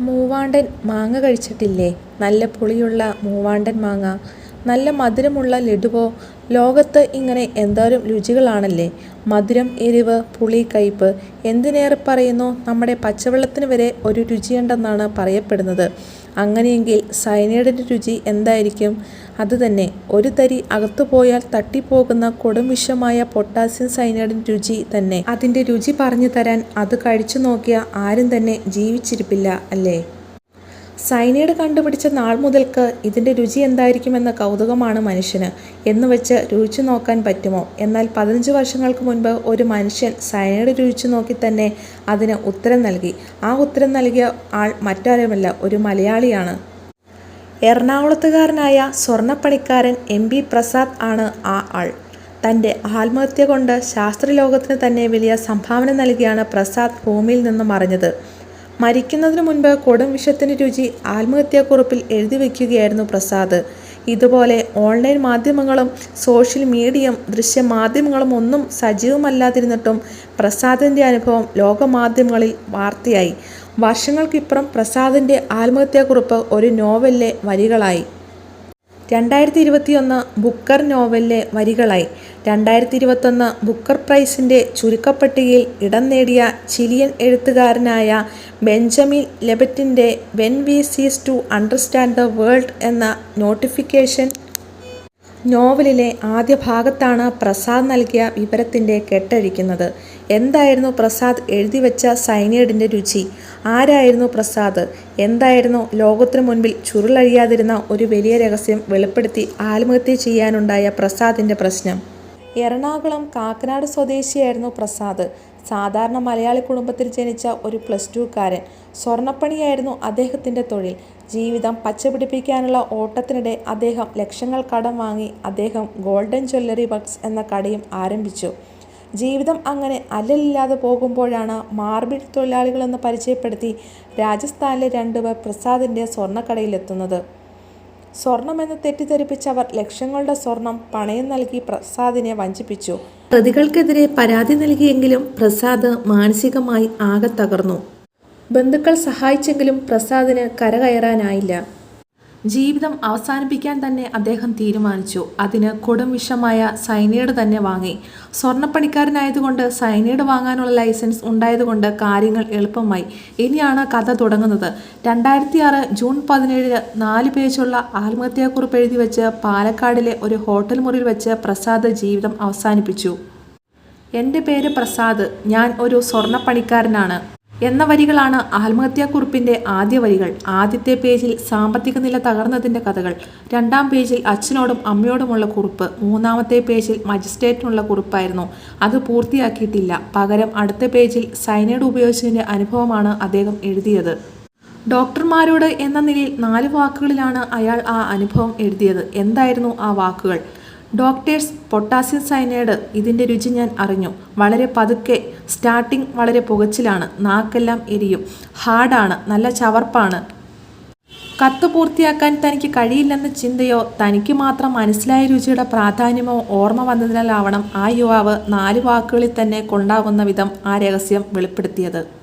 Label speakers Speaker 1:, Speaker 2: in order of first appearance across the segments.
Speaker 1: മൂവാണ്ടൻ മാങ്ങ കഴിച്ചിട്ടില്ലേ? നല്ല പുളിയുള്ള മൂവാണ്ടൻ മാങ്ങ നല്ല മധുരമുള്ള ലഡുവോ? ലോകത്ത് ഇങ്ങനെ എന്തോരം രുചികളാണല്ലേ? മധുരം എരിവ് പുളി കയ്പ് എന്തിനേറെ പറയുന്നു? നമ്മുടെ പച്ചവെള്ളത്തിന് വരെ ഒരു രുചിയുണ്ടെന്നാണ് പറയപ്പെടുന്നത്. അങ്ങനെയെങ്കിൽ സയനൈഡിന്റെ രുചി എന്തായിരിക്കും? അതുതന്നെ ഒരു തരി അകത്തു പോയാൽ തട്ടിപ്പോകുന്ന കൊടും വിഷമായ പൊട്ടാസ്യം സയനൈഡിന്റെ രുചി തന്നെ. അതിന്റെ രുചി പറഞ്ഞു തരാൻ അത് കഴിച്ചു നോക്കിയ ആരും തന്നെ ജീവിച്ചിരിപ്പില്ല അല്ലേ? സയനൈഡ് കണ്ടുപിടിച്ച നാൾ മുതൽക്ക് ഇതിന്റെ രുചി എന്തായിരിക്കുമെന്ന കൗതുകമാണ് മനുഷ്യന്. എന്ന് വെച്ച് രുചിച്ചു നോക്കാൻ പറ്റുമോ? എന്നാൽ പതിനഞ്ച് വർഷങ്ങൾക്ക് മുൻപ് ഒരു മനുഷ്യൻ സൈനയുടെ രുചിച്ചു നോക്കി തന്നെ അതിന് ഉത്തരം നൽകി. ആ ഉത്തരം നൽകിയ ആൾ മറ്റാരുമല്ല ഒരു മലയാളിയാണ്. എറണാകുളത്തുകാരനായ സ്വർണപ്പണിക്കാരൻ എം ബി പ്രസാദ് ആണ് ആ ആൾ. തന്റെ ആത്മഹത്യ കൊണ്ട് ശാസ്ത്രലോകത്തിന് തന്നെ വലിയ സംഭാവന നൽകിയാണ് പ്രസാദ് ഭൂമിയിൽ നിന്നും മറഞ്ഞത് മരിക്കുന്നതിന് മുൻപ് കൊടും വിഷത്തിന്റെ രുചി ആത്മഹത്യാക്കുറിപ്പിൽ എഴുതി വയ്ക്കുകയായിരുന്നു പ്രസാദ്. ഇതുപോലെ ഓൺലൈൻ മാധ്യമങ്ങളും സോഷ്യൽ മീഡിയയും ദൃശ്യമാധ്യമങ്ങളും ഒന്നും സജീവമല്ലാതിരുന്നിട്ടും പ്രസാദിന്റെ അനുഭവം ലോകമാധ്യമങ്ങളിൽ വാർത്തയായി. വർഷങ്ങൾക്കിപ്പുറം പ്രസാദിന്റെ ആത്മഹത്യാക്കുറിപ്പ് ഒരു നോവലിലെ വരികളായി. രണ്ടായിരത്തി ഇരുപത്തിയൊന്ന് ബുക്കർ നോവലിലെ വരികളായി. രണ്ടായിരത്തി ഇരുപത്തൊന്ന് ബുക്കർ പ്രൈസിന്റെ ചുരുക്കപ്പട്ടികയിൽ ഇടം നേടിയ ചിലിയൻ എഴുത്തുകാരനായ Benjamin ലെബറ്റിന്റെ when we cease to understand the world എന്ന നോട്ടിഫിക്കേഷൻ നോവലിലെ ആദ്യ ഭാഗത്താണ് പ്രസാദ് നൽകിയ വിവരത്തിന്റെ കെട്ടഴിക്കുന്നത്. എന്തായിരുന്നു പ്രസാദ് എഴുതിവെച്ച സൈനൈഡിന്റെ രുചി? ആരായിരുന്നു പ്രസാദ്? എന്തായിരുന്നു ലോകത്തിനു മുൻപിൽ ചുരുളഴിയാതിരുന്ന ഒരു വലിയ രഹസ്യം വെളിപ്പെടുത്തി ആത്മഹത്യ ചെയ്യാനുണ്ടായ പ്രസാദിന്റെ പ്രശ്നം? എറണാകുളം കാക്കനാട് സ്വദേശിയായിരുന്നു പ്രസാദ്. സാധാരണ മലയാളി കുടുംബത്തിൽ ജനിച്ച ഒരു പ്ലസ് ടുക്കാരൻ. സ്വർണപ്പണിയായിരുന്നു അദ്ദേഹത്തിന്റെ തൊഴിൽ. ജീവിതം പച്ചപിടിപ്പിക്കാനുള്ള ഓട്ടത്തിനിടെ അദ്ദേഹം ലക്ഷങ്ങൾ കടം വാങ്ങി അദ്ദേഹം ഗോൾഡൻ ജ്വല്ലറി ബക്സ് എന്ന കടയും ആരംഭിച്ചു. ജീവിതം അങ്ങനെ അല്ലലില്ലാതെ പോകുമ്പോഴാണ് മാർബിൾ തൊഴിലാളികളെന്ന് പരിചയപ്പെടുത്തി രാജസ്ഥാനിലെ രണ്ടുപേർ പ്രസാദിന്റെ സ്വർണക്കടയിലെത്തുന്നത് സ്വർണമെന്ന് തെറ്റിദ്ധരിപ്പിച്ചവർ ലക്ഷങ്ങളുടെ സ്വർണം പണയം നൽകി പ്രസാദിനെ വഞ്ചിപ്പിച്ചു. പ്രതികൾക്കെതിരെ പരാതി നൽകിയെങ്കിലും പ്രസാദ് മാനസികമായി ആകെ തകർന്നു. ബന്ധുക്കൾ സഹായിച്ചെങ്കിലും പ്രസാദിന് കരകയറാനായില്ല. ജീവിതം അവസാനിപ്പിക്കാൻ തന്നെ അദ്ദേഹം തീരുമാനിച്ചു. അതിന് കൊടും വിഷമായ സൈനൈഡ് തന്നെ വാങ്ങി. സ്വർണപ്പണിക്കാരനായതുകൊണ്ട് സൈനൈഡ് വാങ്ങാനുള്ള ലൈസൻസ് ഉണ്ടായതുകൊണ്ട് കാര്യങ്ങൾ എളുപ്പമായി. ഇനിയാണ് കഥ തുടങ്ങുന്നത്. രണ്ടായിരത്തി ആറ് ജൂൺ പതിനേഴിന് നാല് പേജുള്ള ആത്മഹത്യാക്കുറിപ്പ് എഴുതി വെച്ച് പാലക്കാടിലെ ഒരു ഹോട്ടൽ മുറിയിൽ വെച്ച് പ്രസാദ് ജീവിതം അവസാനിപ്പിച്ചു. എന്റെ പേര് പ്രസാദ്. ഞാൻ ഒരു സ്വർണപ്പണിക്കാരനാണ് എന്ന വരികളാണ് ആത്മഹത്യാക്കുറിപ്പിന്റെ ആദ്യ വരികൾ. ആദ്യത്തെ പേജിൽ സാമ്പത്തിക നില തകർന്നതിന്റെ കഥകൾ. രണ്ടാം പേജിൽ അച്ഛനോടും അമ്മയോടുമുള്ള കുറിപ്പ്. മൂന്നാമത്തെ പേജിൽ മജിസ്ട്രേറ്റിനുള്ള കുറിപ്പായിരുന്നു. അത് പൂർത്തിയാക്കിയിട്ടില്ല. പകരം അടുത്ത പേജിൽ സൈനൈഡ് ഉപയോഗിച്ചതിന്റെ അനുഭവമാണ് അദ്ദേഹം എഴുതിയത്. ഡോക്ടർമാരോട് എന്ന നിലയിൽ നാല് വാക്കുകളിലാണ് അയാൾ ആ അനുഭവം എഴുതിയത്. എന്തായിരുന്നു ആ വാക്കുകൾ? ഡോക്ടേഴ്സ് പൊട്ടാസ്യം സൈനൈഡ് ഇതിന്റെ രുചി ഞാൻ അറിഞ്ഞു. വളരെ പതുക്കെ സ്റ്റാർട്ടിംഗ് വളരെ പുകച്ചിലാണ്. നാക്കെല്ലാം എരിയും. ഹാർഡാണ്. നല്ല ചവർപ്പാണ്. കത്ത് പൂർത്തിയാക്കാൻ തനിക്ക് കഴിയില്ലെന്ന ചിന്തയോ തനിക്ക് മാത്രം മനസ്സിലായ രുചിയുടെ പ്രാധാന്യമോ ഓർമ്മ വന്നതിനാലാവണം ആ യുവാവ് നാല് വാക്കുകളിൽ തന്നെ കൊണ്ടാവുന്ന വിധം ആ രഹസ്യം വെളിപ്പെടുത്തിയത്.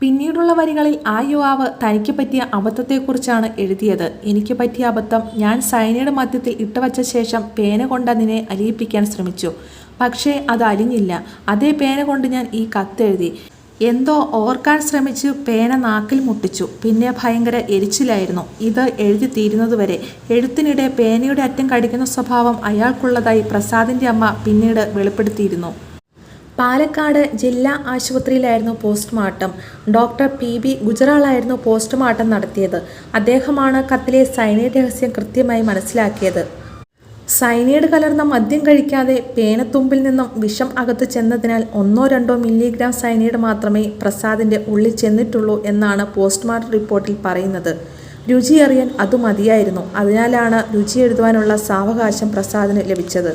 Speaker 1: പിന്നീടുള്ള വരികളിൽ ആ യുവാവ് തനിക്ക് പറ്റിയ അബദ്ധത്തെക്കുറിച്ചാണ് എഴുതിയത്. എനിക്ക് പറ്റിയ അബദ്ധം ഞാൻ സൈനയുടെ മധ്യത്തിൽ ഇട്ടുവച്ച ശേഷം പേന കൊണ്ട് അതിനെ അലിയിപ്പിക്കാൻ ശ്രമിച്ചു. പക്ഷേ അത് അലിഞ്ഞില്ല. അതേ പേന കൊണ്ട് ഞാൻ ഈ കത്തെഴുതി. എന്തോ ഓർക്കാൻ ശ്രമിച്ചു പേന നാക്കിൽ മുട്ടിച്ചു. പിന്നെ ഭയങ്കര എരിച്ചിലായിരുന്നു. ഇത് എഴുതി തീരുന്നതുവരെ എഴുത്തിനിടെ പേനയുടെ അറ്റം കടിക്കുന്ന സ്വഭാവം അയാൾക്കുള്ളതായി പ്രസാദിന്റെ അമ്മ പിന്നീട് വെളിപ്പെടുത്തിയിരുന്നു. പാലക്കാട് ജില്ലാ ആശുപത്രിയിലായിരുന്നു പോസ്റ്റ്മോർട്ടം. ഡോക്ടർ പി ബി ഗുജറാളായിരുന്നു പോസ്റ്റ്മോർട്ടം നടത്തിയത്. അദ്ദേഹമാണ് കത്തിലെ സൈനൈഡ് രഹസ്യം കൃത്യമായി മനസ്സിലാക്കിയത്. സൈനൈഡ് കലർന്ന മദ്യം കഴിക്കാതെ പേനത്തുമ്പിൽ നിന്നും വിഷം അകത്ത് ചെന്നതിനാൽ ഒന്നോ രണ്ടോ മില്ലിഗ്രാം സൈനൈഡ് മാത്രമേ പ്രസാദിന്റെ ഉള്ളിൽ ചെന്നിട്ടുള്ളൂ എന്നാണ് പോസ്റ്റ്മോർട്ടം റിപ്പോർട്ടിൽ പറയുന്നത്. രുചി അറിയാൻ അതു മതിയായിരുന്നു. അതിനാലാണ് രുചി എഴുതുവാനുള്ള സാവകാശം പ്രസാദിന് ലഭിച്ചത്.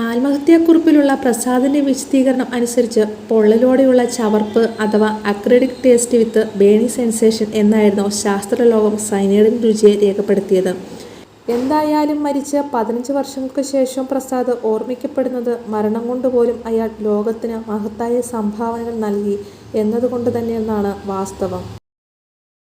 Speaker 1: ആത്മഹത്യാക്കുറിപ്പിലുള്ള പ്രസാദിന്റെ വിശദീകരണം അനുസരിച്ച് പൊള്ളലോടെയുള്ള ചവർപ്പ് അഥവാ acrid taste with burning sensation എന്നായിരുന്നു ശാസ്ത്രലോകം സൈനൈഡിൻ രുചിയെ രേഖപ്പെടുത്തിയത്. എന്തായാലും മരിച്ച് പതിനഞ്ച് വർഷങ്ങൾക്ക് ശേഷം പ്രസാദ് ഓർമ്മിക്കപ്പെടുന്നത് മരണം കൊണ്ടുപോലും അയാൾ ലോകത്തിന് മഹത്തായ സംഭാവനകൾ നൽകി എന്നതുകൊണ്ട് തന്നെയെന്നാണ് വാസ്തവം.